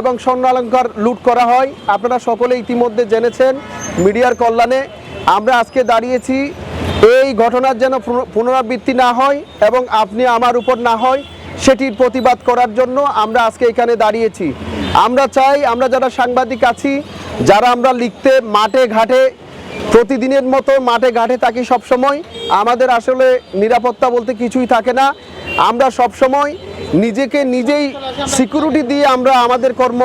এবং স্বর্ণ অলঙ্কার লুট করা হয়। আপনারা সকলে ইতিমধ্যে জেনেছেন মিডিয়ার কল্যাণে। আমরা আজকে দাঁড়িয়েছি, এই ঘটনার যেন পুনরাবৃত্তি না হয় এবং আপনি আমার উপর না হয়, সেটির প্রতিবাদ করার জন্য আমরা আজকে এখানে দাঁড়িয়েছি। আমরা চাই, আমরা যারা সাংবাদিক আছি, যারা আমরা লিখতে, মাঠে, ঘাটে, প্রতিদিনের মতো মাঠে, ঘাটে থাকি সবসময়, আমাদের আসলে নিরাপত্তা বলতে কিছুই থাকে না। আমরা সব সময় নিজেকে নিজেই সিকিউরিটি দিয়ে আমরা আমাদের কর্ম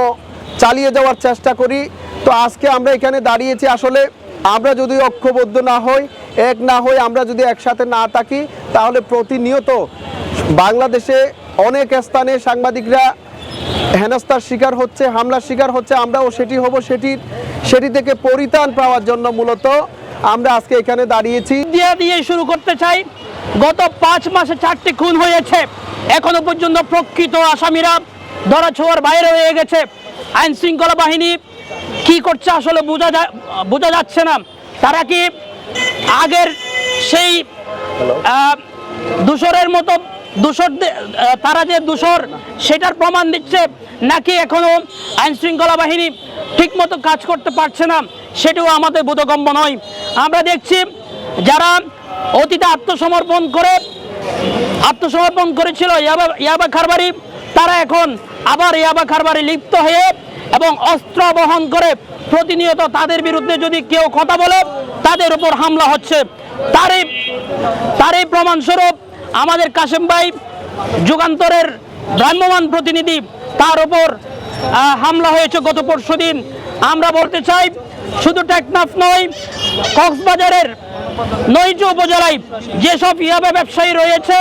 চালিয়ে যাওয়ার চেষ্টা করি। তো আজকে আমরা এখানে দাঁড়িয়েছি। আসলে আমরা যদি ঐক্যবদ্ধ না হই, এক না হই, আমরা যদি একসাথে না থাকি, তাহলে প্রতিনিয়ত বাংলাদেশে অনেক স্থানে সাংবাদিকরা হেনস্থার শিকার হচ্ছে, হামলার শিকার হচ্ছে। আমরাও সেটি হব সেটির সেটি থেকে পরিত্রাণ পাওয়ার জন্য মূলত আমরা আজকে এখানে দাঁড়িয়েছি। দিয়ে শুরু করতে চাই। গত পাঁচ মাসে চারটি খুন হয়েছে। এখনও পর্যন্ত প্রকৃত আসামিরা ধরা ছোঁয়ার বাইরে হয়ে গেছে। আইন শৃঙ্খলা বাহিনী কি করছে আসলে বোঝা যা- বোঝা যাচ্ছে না। তারা কি আগের সেই দূষরের মতো দূষর তারা যে দূষর সেটার প্রমাণ দিচ্ছে নাকি এখনও আইন শৃঙ্খলা বাহিনী ঠিকমতো কাজ করতে পারছে না সেটিও আমাদের বোধগম্য নয়। আমরা দেখছি যারা অতীতে আত্মসমর্পণ করে আত্মসমর্পণ করেছিল ইয়াবা খারবারি। তারা এখন আবার ইয়াবা খারবারি লিপ্ত হয়ে এবং অস্ত্র বহন করে প্রতিনিয়ত তাদের বিরুদ্ধে যদি কেউ কথা বলে, তাদের উপর হামলা হচ্ছে। তারই তারই প্রমাণস্বরূপ আমাদের কাশেম ভাই যুগান্তরের ভ্রাম্যমান প্রতিনিধি, তার উপর হামলা হয়েছে গত পরশু দিন আমরা বলতে চাই, শুধু টেকনাফ নয়, কক্সবাজারের নৈজ উপজেলায় যেসব ইয়াবা ব্যবসায়ী রয়েছে,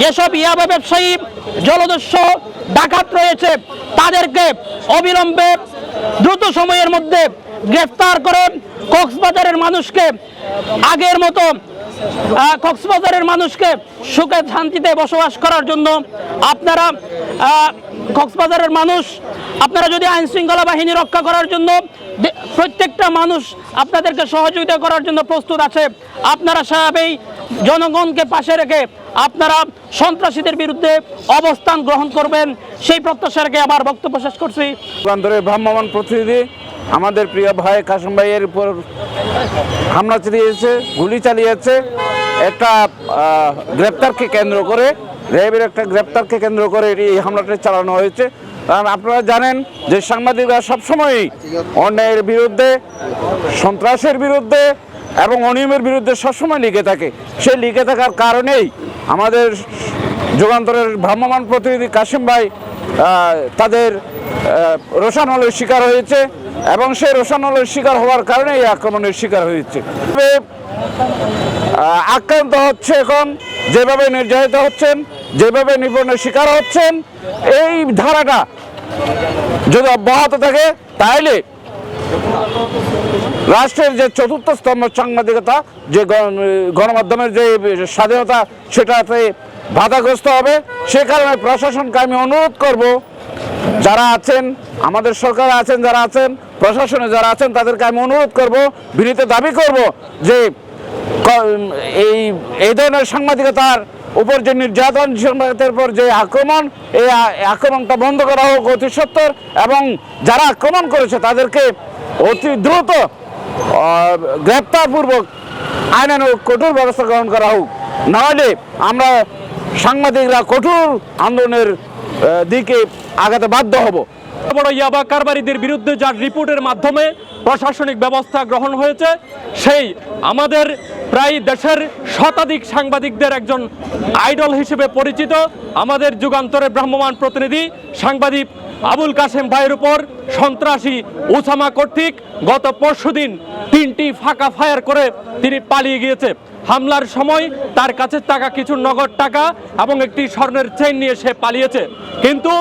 যেসব ইয়াবা ব্যবসায়ী জলদস্য, ডাকাত রয়েছে, তাদেরকে অবিলম্বে দ্রুত সময়ের মধ্যে গ্রেফতার করে কক্সবাজারের মানুষকে আগের মতো কক্সবাজারের মানুষকে সুখে শান্তিতে বসবাস করার জন্য আপনারা কক্সবাজারের মানুষ আপনারা যদি আইন শৃঙ্খলা বাহিনী রক্ষা করার জন্য প্রত্যেকটা মানুষ আপনাদেরকে সহযোগিতা করার জন্য প্রস্তুত আছে, আপনারা সাহেবেই জনগণকে পাশে রেখে আপনারা সন্ত্রাসীদের বিরুদ্ধে অবস্থান গ্রহণ করবেন, সেই প্রত্যাশা রেখে আমার বক্তব্য শেষ করছি। ভ্রাম্যমান প্রতিনিধি, আমাদের প্রিয় ভাই কাসম ভাইয়ের উপর হামলা চালিয়েছে, গুলি চালিয়েছে। একটা গ্রেপ্তারকে কেন্দ্র করে, র্যাবের একটা গ্রেপ্তারকে কেন্দ্র করে এই হামলাটা চালানো হয়েছে। কারণ আপনারা জানেন যে সাংবাদিকরা সবসময়ই অন্যায়ের বিরুদ্ধে সন্ত্রাসের বিরুদ্ধে এবং অনিয়মের বিরুদ্ধে সবসময় লিখে থাকে। সেই লিখে থাকার কারণেই আমাদের যুগান্তরের ভ্রাম্যমান প্রতিনিধি কাশিম ভাই তাদের আহ, রোশানলের শিকার হয়েছে এবং সেই রোশানলের শিকার হওয়ার কারণে এই আক্রমণের শিকার হয়েছে। আক্রান্ত হচ্ছে এখন যেভাবে নির্যাতিত হচ্ছেন যেভাবে নিপণের শিকার হচ্ছেন, এই ধারাটা যদি অব্যাহত থাকে তাহলে রাষ্ট্রের যে চতুর্থ স্তম্ভ সাংবাদিকতা, যে গণ- গণমাধ্যমের যে স্বাধীনতা, সেটাতে বাধাগ্রস্ত হবে। সে কারণে প্রশাসনকে আমি অনুরোধ করব, যারা আছেন, আমাদের সরকারে আছেন, যারা আছেন, প্রশাসনে যারা আছেন, তাদেরকে আমি অনুরোধ করব, বিনীত দাবি করব যে এই এই ধরনের সাংবাদিকতার উপর যে নির্যাতন সাংবাদিকতার উপর যে আক্রমণ, এই আক্রমণটা বন্ধ করা হোক অতি সত্তর, এবং যারা আক্রমণ করেছে তাদেরকে অতি দ্রুত গ্রেপ্তারপূর্বক আইনানুগ কঠোর ব্যবস্থা গ্রহণ করা হোক। নাহলে আমরা সাংবাদিকরা কঠোর আন্দোলনের দিকে আগাতে বাধ্য হব। বড় ইয়াবা কারবারিদের বিরুদ্ধে যার রিপোর্টের মাধ্যমে প্রশাসনিক ব্যবস্থা গ্রহণ হয়েছে, সেই আমাদের প্রায় দেশের শতাধিক সাংবাদিকদের একজন আইডল হিসেবে পরিচিত। আমাদের যুগান্তরের ভ্রাম্যমান প্রতিনিধি সাংবাদিক আবুল কাসেম ভাইয়ের উপর সন্ত্রাসী ওসামা কর্তৃক গত পরশুদিন তিনটি ফাঁকা ফায়ার করে তিনি পালিয়ে গিয়েছে। হামলার সময় তার কাছে টাকা কিছু নগদ টাকা এবং একটি স্বর্ণের চেইন নিয়ে সে পালিয়েছে। কিন্তু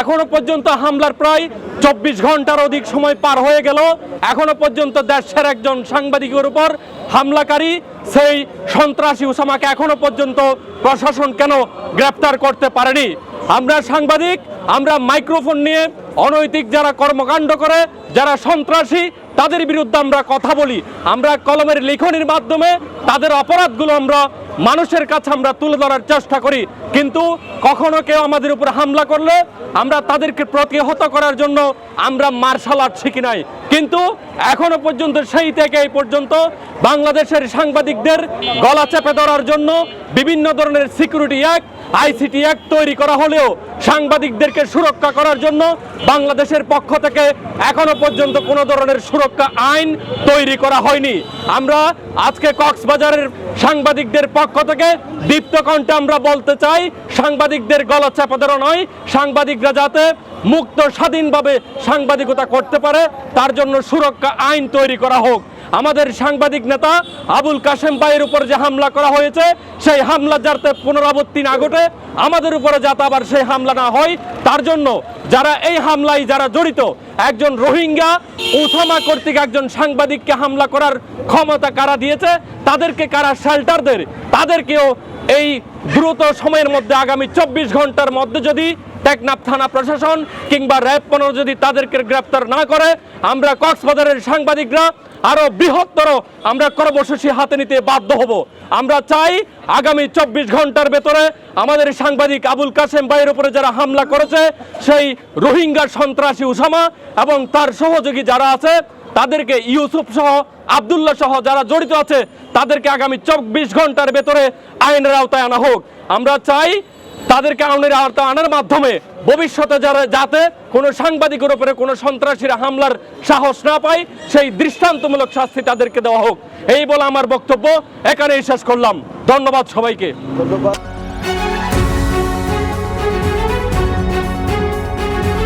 এখনও পর্যন্ত হামলার প্রায় চব্বিশ ঘণ্টার অধিক সময় পার হয়ে গেল। এখনও পর্যন্ত দেশের একজন সাংবাদিকের উপর হামলাকারী সেই সন্ত্রাসী উসামাকে এখনও পর্যন্ত প্রশাসন কেন গ্রেপ্তার করতে পারেনি? আমরা সাংবাদিক, আমরা মাইক্রোফোন নিয়ে অনৈতিক যারা কর্মকাণ্ড করে, যারা সন্ত্রাসী তাদের বিরুদ্ধে আমরা কথা বলি। আমরা কলমের লিখনির মাধ্যমে তাদের অপরাধগুলো আমরা মানুষের কাছে আমরা তুলে ধরার চেষ্টা করি। কিন্তু কখনো কেউ আমাদের উপর হামলা করলে আমরা তাদেরকে প্রতিহত করার জন্য আমরা মার্শাল আর্ট শিখি নাই। কিন্তু এখনও পর্যন্ত সেই থেকে এই পর্যন্ত বাংলাদেশের সাংবাদিকদের গলা চেপে ধরার জন্য বিভিন্ন ধরনের সিকিউরিটি অ্যাক্ট, আইসিটি অ্যাক্ট তৈরি করা হলেও সাংবাদিকদেরকে সুরক্ষা করার জন্য বাংলাদেশের পক্ষ থেকে এখনও পর্যন্ত কোনো ধরনের সুরক্ষা আইন তৈরি করা হয়নি। আমরা আজকে কক্সবাজারের সাংবাদিকদের পক্ষ থেকে দীপ্ত কণ্ঠে আমরা বলতে চাই, সাংবাদিকদের গলা চাপা দেওয়া নয়, সাংবাদিকরা যাতে মুক্ত স্বাধীনভাবে সাংবাদিকতা করতে পারে, তার জন্য সুরক্ষা আইন তৈরি করা হোক। আমাদের সাংবাদিক নেতা আবুল কাশেম ভাইয়ের উপর যে হামলা করা হয়েছে, সেই হামলা যাতে পুনরাবৃত্তি না ঘটে, আমাদের উপরে যাতে আবার সেই হামলা না হয়, তার জন্য যারা এই হামলায় যারা জড়িত, একজন রোহিঙ্গা উসামা কর্তৃক একজন সাংবাদিককে হামলা করার ক্ষমতা কারা দিয়েছে, তাদেরকে কারা শেল্টার দেয় তাদেরকেও এই দ্রুত সময়ের মধ্যে আগামী চব্বিশ ঘণ্টার মধ্যে যদি টেকনাফ থানা প্রশাসন কিংবা র্যাব পনেরো যদি তাদেরকে গ্রেপ্তার না করে, আমরা কক্সবাজারের সাংবাদিকরা আরও বৃহত্তর আমরা কর্মসূচি হাতে নিতে বাধ্য হব। আমরা চাই আগামী চব্বিশ ঘণ্টার ভেতরে আমাদের সাংবাদিক আবুল কাসেম ভাইয়ের উপরে যারা হামলা করেছে, সেই রোহিঙ্গা সন্ত্রাসী উসামা এবং তার সহযোগী যারা আছে, তাদেরকে ইউসুফ সহ, আবদুল্লাহ সহ যারা জড়িত আছে, তাদেরকে আগামী চব্বিশ ঘণ্টার ভেতরে আইনের আওতায় আনা হোক। আমরা চাই তাদেরকে কারণে আওতা আনার মাধ্যমে ভবিষ্যতে যারা যাতে কোনো সাংবাদিকের উপরে কোনো সন্ত্রাসীরা হামলার সাহস না পায়, সেই দৃষ্টান্তমূলক শাস্তি তাদেরকে দেওয়া হোক। এই বলে আমার বক্তব্য। এখানেই শেষ করলাম। ধন্যবাদ সবাইকে। ধন্যবাদ।